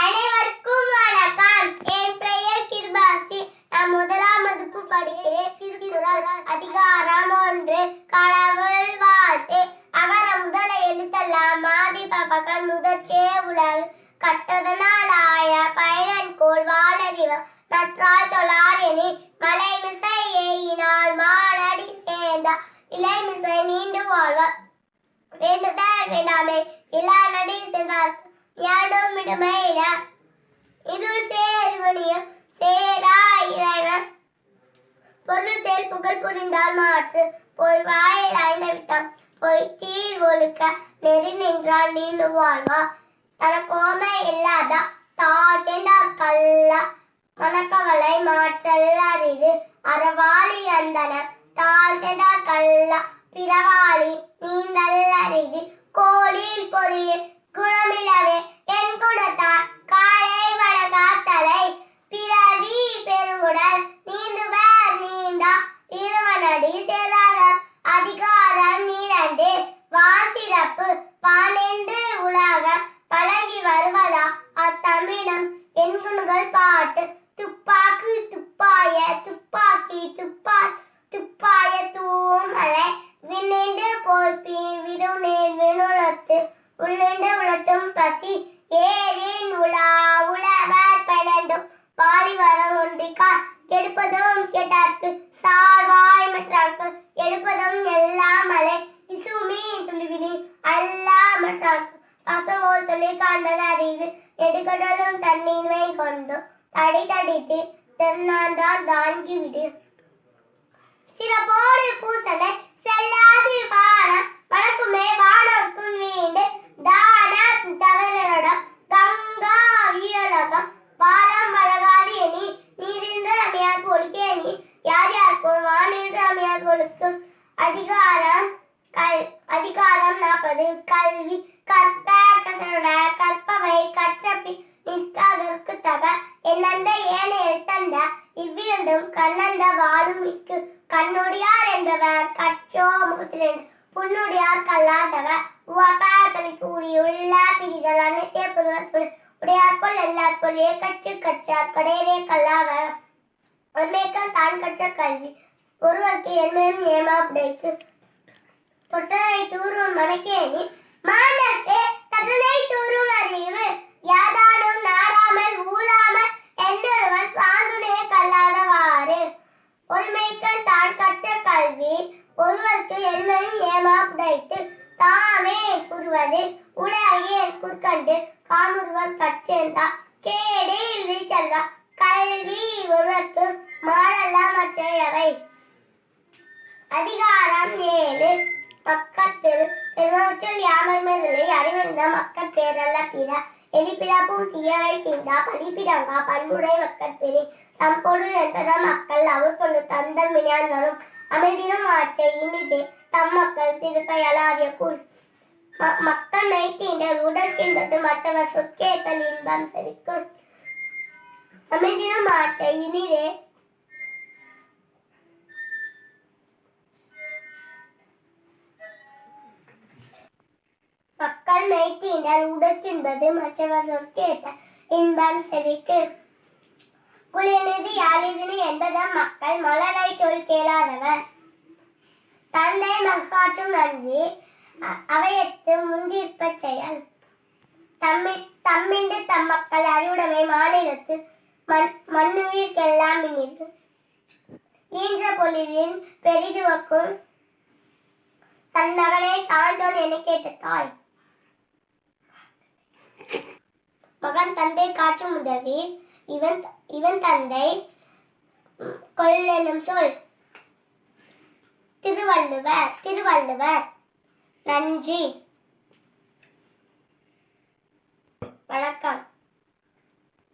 அனைவருக்கும் வணக்கம். என் பெயர் கிருபாசி. நான் முதலாம் வகுப்பு படிக்கிறேன். திருக்குறள் அதிகாரம் ஒன்று. கடவுள் வாழ்த்து. அவர் முதல எழுத்தெல்லாம் மாதி பகல் முதற்சே உலகு. கற்றதனால் ஆய பயனன் கோள் வாழறிவ நற்றாய் தொழாரெனி மலை மிசை ஏயினால் மானடி சேர்ந்த. இலை மிசை நீண்டு வாழ்வார். வேண்டுதல் வேண்டாமே. இளா நடி செய்தார் யாடும் இடமையில இருள் சேர்வனியும் சேரா இறைவன். பொருள் சேர் புகழ் புரிந்தால் மாற்று. பொய் வாயில் ஐந்தவித்தான் போய் தீர் ஒழுக்க. நெறி நின்றால் நீண்டு வாழ்வா. தனக்கோமை இல்லாத? தாஜெண்டா சேர்ந்தால் கல்ல மனக்கவலை மாற்றல் அரிது அறவாளி அந்தன தாழ் சேர்ந்தால் கல்ல பிறவாளி நீந்தல் அரிது கோலில் பொறியில் துளிவிலி அல்லா மற்றார்க்கு பசவோல் துளி காண்பது அறிது நெடுகடலும் தண்ணீர்மை கொண்டு தடி சிறப்போடு பூசனை செல்லாது வாழ வழக்குமே வாழர்க்கும் வீண்டு தான தவறிடம் கங்கா எனி அமையாது யார் யாருக்கும் அமையாது ஒழுக்கும் அதிகாரம் கல் அதிகாரம் நாற்பது. கல்வி கற்க கசட கற்பவை கற்றபி நிற்கதற்கு தக. என்னண்ட ஏன எழுத்தண்ட இவ்விரண்டும் கண்ணண்ட வாழும் மிக்கு. கண்ணுடையார் என்பவர் கற்றோ முகத்திலிருந்து புண்ணுடையார் கல்லாதவர் உவப்பாத்தனை கூடிய உள்ள பிரிதல் அனைத்தே புருவத்துடன் உடையார்போல் எல்லார்போல் கற்று கற்றார். கடையரே கல்லாவர் ஒருமேக்கம் தான் கற்ற கல்வி. ஒருவருக்கு என்மையும் ஏமாப்புடைக்கு தொட்டனை தூரும் மணக்கேணி மாந்தர்க்கு தட்டனை தூரும் அறிவு. யாதானும் நாடாமல் ஊழாமல் என்றொருவன் சாந்துனே கல்லாதவாறு. ஒருமைக்கள் தான் கற்ற கல்வி ஒருவருக்கு என்மையும் ஏமாப்படைத்து தாமே கூறுவது. உலகே குற்கண்டு காமுருவர் கற்றேந்தா கேடு வீச்சல்வா கல்வி ஒருவருக்கு மாடல்லாம் மற்றையவை அதிகாரம் ஏழு. மக்கட்பேரு பெருமவற்றில் யாமர்மதிலை அறிவறிந்த மக்கட் பேரல்ல பிற எலிப்பிறப்பும் தீயவை தீண்டா பலிப்பிடங்கா பண்புடை மக்கட்பேரி தம் பொருள் என்பத மக்கள் அவர் கொண்டு தந்தம் வினையான் வரும் அமைதினும் ஆற்றை இனிதே தம் மக்கள் சிறுகை அலாவிய கூழ் ம- மக்கள் நைத்தீண்டல் உடற்கின்றது மற்றவர் சொற்கேத்தல் இன்பம் செவிக்கும். அமைதினும் ஆற்றை இனிதே மெய்த்தீண்டல் உடற்கின்பது மற்றவர் சொற்கேத்த இன்பம் செவிக்கு. குளிர்நிதி யாழிதினி என்பதம் மக்கள் மழலை சொல் கேளாதவர். தந்தை மகாற்றும் நன்றி. அவையத்து முந்தியிருப்ப செயல். தம்மி தம்மிண்டு தம் மக்கள் அறிவுடைமை மாநிலத்து மண் மண்ணுயிர்க்கெல்லாம் இனிது. ஈன்ற பொழுதின் பெரிதுவக்கும் தன் மகனை சான்றோன் என கேட்ட தாய். அவன் தந்தை காற்றும் உதவி இவன் இவன் தந்தை ம், சொல். திருவள்ளுவர் திருவள்ளுவர். நன்றி. வணக்கம்.